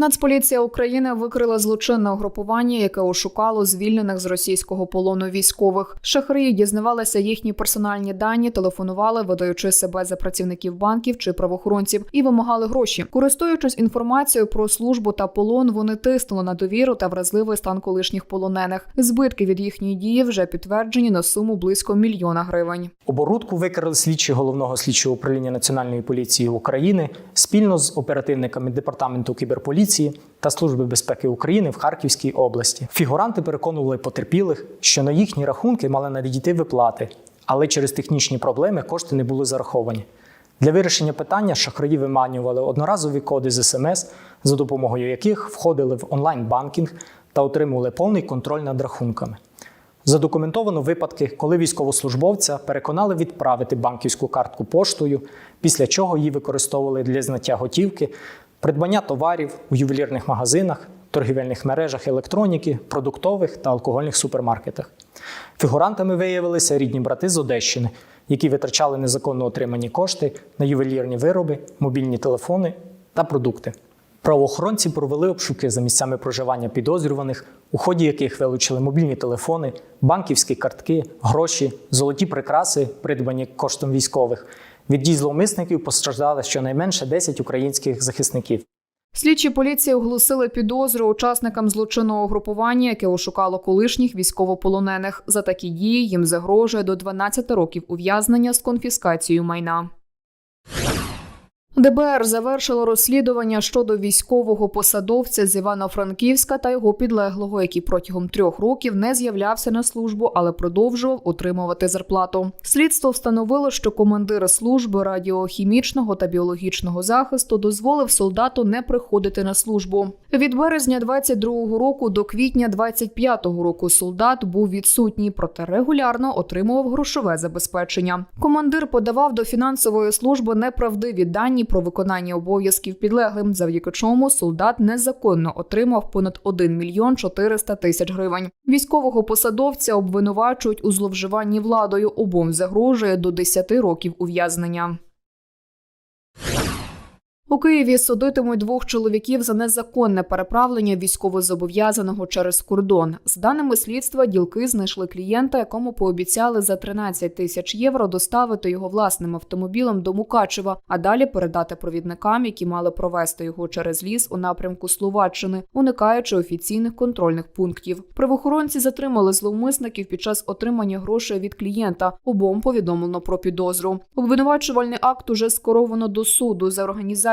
Нацполіція України викрила злочинне угрупування, яке ошукало звільнених з російського полону військових. Шахраї дізнавалися їхні персональні дані, телефонували, видаючи себе за працівників банків чи правоохоронців, і вимагали гроші. Користуючись інформацією про службу та полон, вони тиснули на довіру та вразливий стан колишніх полонених. Збитки від їхньої дії вже підтверджені на суму близько мільйона гривень. Оборудку викрили слідчі головного слідчого управління Національної поліції України спільно з оперативниками департаменту кіберполіції та Служби безпеки України в Харківській області. Фігуранти переконували потерпілих, що на їхні рахунки мали надійти виплати, але через технічні проблеми кошти не були зараховані. Для вирішення питання шахраї виманювали одноразові коди з СМС, за допомогою яких входили в онлайн-банкінг та отримували повний контроль над рахунками. Задокументовано випадки, коли військовослужбовця переконали відправити банківську картку поштою, після чого її використовували для зняття готівки, придбання товарів у ювелірних магазинах, торгівельних мережах електроніки, продуктових та алкогольних супермаркетах. Фігурантами виявилися рідні брати з Одещини, які витрачали незаконно отримані кошти на ювелірні вироби, мобільні телефони та продукти. Правоохоронці провели обшуки за місцями проживання підозрюваних, у ході яких вилучили мобільні телефони, банківські картки, гроші, золоті прикраси, придбані коштом військових. Від дій зловмисників постраждали щонайменше 10 українських захисників. Слідчі поліції оголосили підозру учасникам злочинного групування, яке ошукало колишніх військовополонених. За такі дії їм загрожує до 12 років ув'язнення з конфіскацією майна. ДБР завершило розслідування щодо військового посадовця з Івано-Франківська та його підлеглого, який протягом трьох років не з'являвся на службу, але продовжував отримувати зарплату. Слідство встановило, що командир служби радіохімічного та біологічного захисту дозволив солдату не приходити на службу. Від березня 22-го року до квітня 25-го року солдат був відсутній, проте регулярно отримував грошове забезпечення. Командир подавав до фінансової служби неправдиві дані про виконання обов'язків підлеглим, завдяки чому солдат незаконно отримав понад 1 мільйон 400 тисяч гривень. Військового посадовця обвинувачують у зловживанні владою. Обом загрожує до 10 років ув'язнення. У Києві судитимуть двох чоловіків за незаконне переправлення військовозобов'язаного через кордон. З даними слідства, ділки знайшли клієнта, якому пообіцяли за 13 тисяч євро доставити його власним автомобілем до Мукачева, а далі передати провідникам, які мали провести його через ліс у напрямку Словаччини, уникаючи офіційних контрольних пунктів. Правоохоронці затримали зловмисників під час отримання грошей від клієнта. Обом повідомлено про підозру. Обвинувачувальний акт уже скеровано до суду за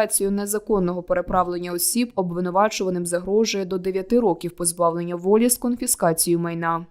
організацію незаконного переправлення осіб. Обвинувачуваним загрожує до 9 років позбавлення волі з конфіскацією майна.